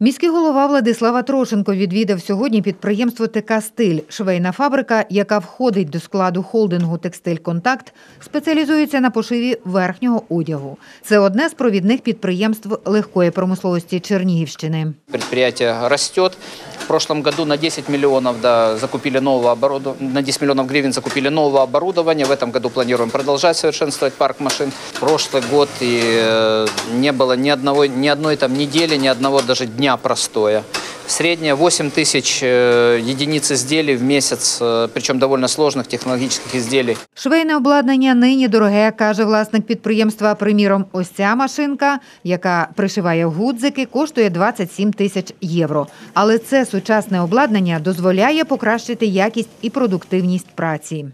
Міський голова Владислава Трошенко відвідав сьогодні підприємство ТК Стиль. Швейна фабрика, яка входить до складу холдингу Текстиль Контакт, спеціалізується на пошиві верхнього одягу. Це одне з провідних підприємств легкої промисловості Чернігівщини. Предприятие растет. В прошлом году на 10 миллионов да, закупили нового оборудования, на 10 миллионов гривен закупили нового оборудования. В этом году планируем продолжать совершенствовать парк машин. Прошлый год и э, не было ни, одного, ни одной там недели, ни одного даже дня простоя. Средняя 8 тысяч э, единиц изделий в месяц, э, причем довольно сложных технологических изделий. Швейне обладнання нині дороге, каже власник підприємства. Приміром, ось ця машинка, яка пришиває гудзики, коштує 27 тисяч євро. Але це сучасне обладнання дозволяє покращити якість і продуктивність праці.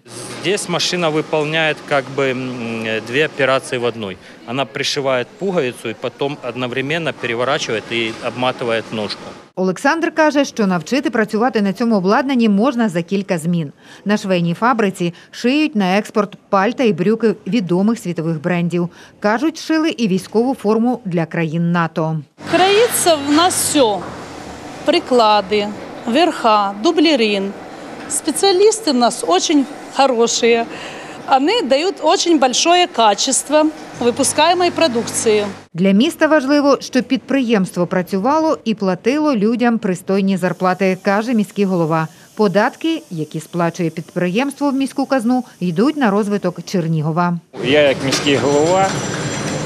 Здесь машина выполняет как бы м, две операции в одной. Она пришивает пуговицу и потом одновременно переворачивает и обматывает ножку. Олександр каже, що навчити працювати на цьому обладнанні можна за кілька змін. На швейній фабриці шиють на експорт пальта і брюки відомих світових брендів. Кажуть, шили і військову форму для країн НАТО. Краится в нас все. Приклады, верха, дублерин. Специалисты у нас очень хорошие. Они дают очень большое качество выпускаемой продукции. Для міста важливо, щоб підприємство працювало і платило людям пристойні зарплати, каже міський голова. Податки, які сплачує підприємство в міську казну, йдуть на розвиток Чернігова. Я як міський голова,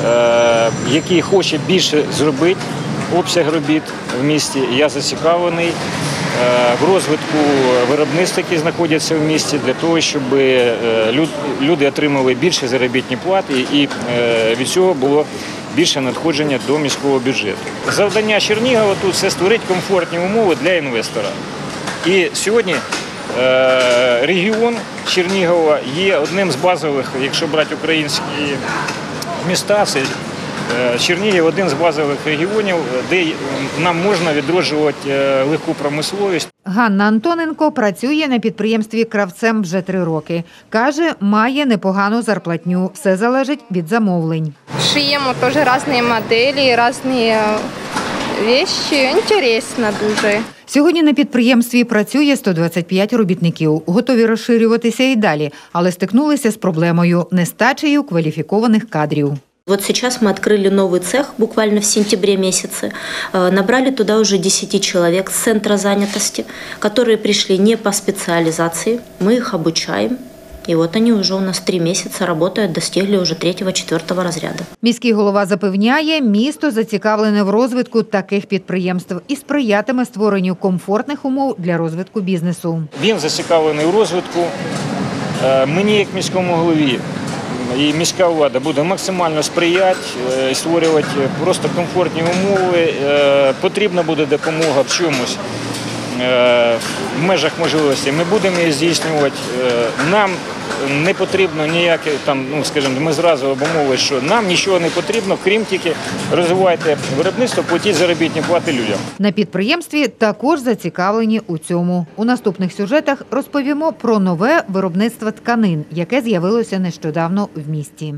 е, який хоче більше зробити обсяг робіт в місті, я зацікавлений е, в розвитку виробництв, які знаходяться в місті, для того, щоб е, люди отримали більше заробітні плати і е, від цього було більше надходження до міського бюджету. Завдання Чернігова тут це створити комфортні умови для інвестора. І сьогодні регіон Чернігова є одним з базових, якщо брати українські міста, це Чернігів один з базових регіонів, де нам можна відроджувати е, легку промисловість. Ганна Антоненко працює на підприємстві кравцем вже три роки. Каже, має непогану зарплатню. Все залежить від замовлень. Шиємо теж різні моделі, різні е, вещи. Інтересно дуже. Сьогодні на підприємстві працює 125 робітників. Готові розширюватися і далі, але стикнулися з проблемою нестачею кваліфікованих кадрів. Вот сейчас мы открыли новый цех буквально в сентябре месяце. Э, Набрали туда уже 10 человек с центра занятости, которые пришли не по специализации. Мы их обучаем. И вот они уже у нас три месяца работают, достигли уже третьего-четвертого разряда. Міський голова запевняє, місто зацікавлене в розвитку таких підприємств і сприятиме створенню комфортних умов для розвитку бізнесу. Він зацікавлений у розвитку. Е, Мені, як міському голові, і міська влада буде максимально сприяти е, створювати просто комфортні умови. Е, Потрібна буде допомога в чомусь. Е, В межах можливостей ми будемо її здійснювати. Е, Нам не потрібно ніяке там, ну скажімо, ми зразу обумовили, що нам нічого не потрібно, крім тільки розвивайте виробництво, платіть заробітні плати людям. На підприємстві також зацікавлені у цьому. У наступних сюжетах розповімо про нове виробництво тканин, яке з'явилося нещодавно в місті.